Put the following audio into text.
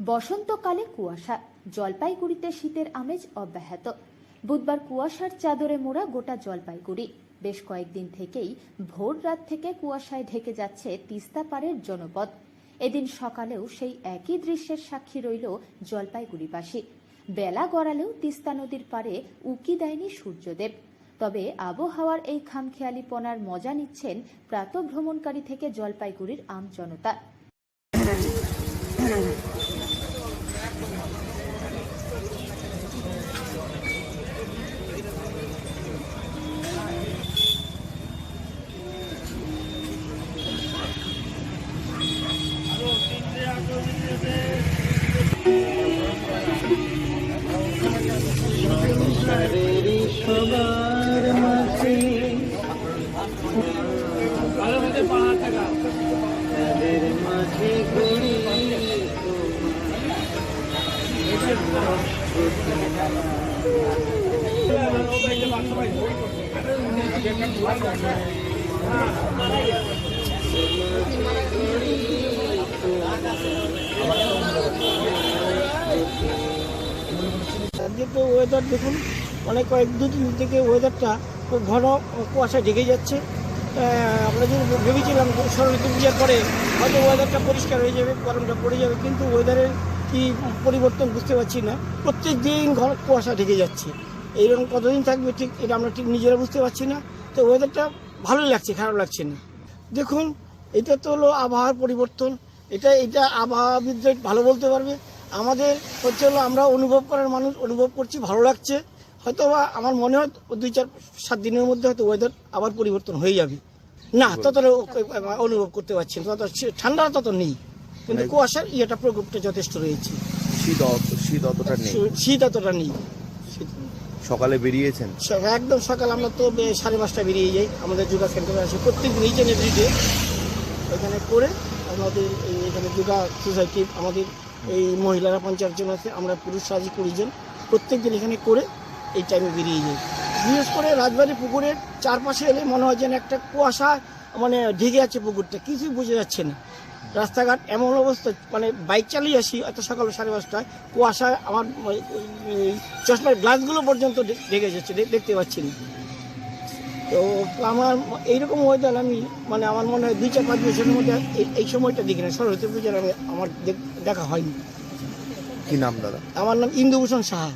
বসন্তকালে কুয়াশা, জলপাইগুড়িতে শীতের আমেজ অব্যাহত। বুধবার কুয়াশার চাদরে মোড়া গোটা জলপাইগুড়ি। বেশ কয়েকদিন থেকেই ভোর রাত থেকে কুয়াশায় ঢেকে যাচ্ছে তিস্তা পাড়ের জনপদ। এদিন সকালেও সেই একই দৃশ্যের সাক্ষী রইল জলপাইগুড়িবাসী। বেলা গড়ালেও তিস্তা নদীর পারে উকি দেয়নি সূর্যদেব। তবে আবহাওয়ার এই খামখেয়ালিপনার মজা নিচ্ছেন প্রাতঃভ্রমণকারী থেকে জলপাইগুড়ির আমজনতা সবার ওয়েদার দেখুন অনেক কয়েক দু দিন থেকে ওয়েদারটা খুব ঘন কুয়াশা ঢেকে যাচ্ছে। আমরা যদি ভেবেছিলাম শরৎ পূজার পরে হয়তো ওয়েদারটা পরিষ্কার হয়ে যাবে, গরমটা পড়ে যাবে, কিন্তু ওয়েদারের কি পরিবর্তন বুঝতে পারছি না। প্রত্যেক দিন ঘন কুয়াশা ঢেকে যাচ্ছে। এইরকম কতদিন থাকবে ঠিক এটা আমরা ঠিক নিজেরা বুঝতে পারছি না। তো ওয়েদারটা ভালোই লাগছে, খারাপ লাগছে না। দেখুন, এটা তো হলো আবহাওয়ার পরিবর্তন। এটা এটা আবহাওয়াবিদদের ভালো বলতে পারবে। আমাদের হচ্ছে হলো আমরা অনুভব করার মানুষ, অনুভব করছি, ভালো লাগছে। হয়তো বা আমার মনে হয় দুই চার সাত দিনের মধ্যে হয়তো ওয়েদার আবার পরিবর্তন হয়ে যাবে। না ততটা অনুভব করতে পারছি তত ঠান্ডা তত নেই। কিন্তু কুয়াশার ইয়েটা প্রকোপটা যথেষ্ট রয়েছে। শীত শীত অতটা নেই। শীত নেই। সকালে বেরিয়েছেন? একদম সকাল আমরা তো সাড়ে পাঁচটা বেরিয়ে যাই। আমাদের যোগা সেন্টারে আসি প্রত্যেক দিন ইচ এভরিডে এখানে করে আমাদের এখানে যোগা সোসাইটি আমাদের এই মহিলারা পঞ্চাশ জন আছে আমরা পুরুষ সাজি কুড়ি জন। প্রত্যেক দিন এখানে করে এই টাইমে বেরিয়ে যাই। বিশেষ করে রাজবাড়ি পুকুরের চারপাশে এলে মনে হয় যেন একটা কুয়াশা মানে ঢেকে আছে পুকুরটা কিছুই বোঝা যাচ্ছে না। রাস্তাঘাট এমন অবস্থা মানে বাইক চালিয়ে আসি এত সকাল সাড়ে পাঁচটায় কুয়াশা আমার চশমার গ্লাসগুলো পর্যন্ত ঢেকে যাচ্ছে দেখতে পাচ্ছি না। তো আমার এইরকম ওয়েদার আমি মানে আমার মনে হয় দুই চার পাঁচ বছরের মধ্যে এই- সময়টা দেখি না। সরস্বতী পুজোর আমি আমার দেখ- দেখা হয়নি। কি নাম দাদা? আমার নাম ইন্দুভূষণ সাহা।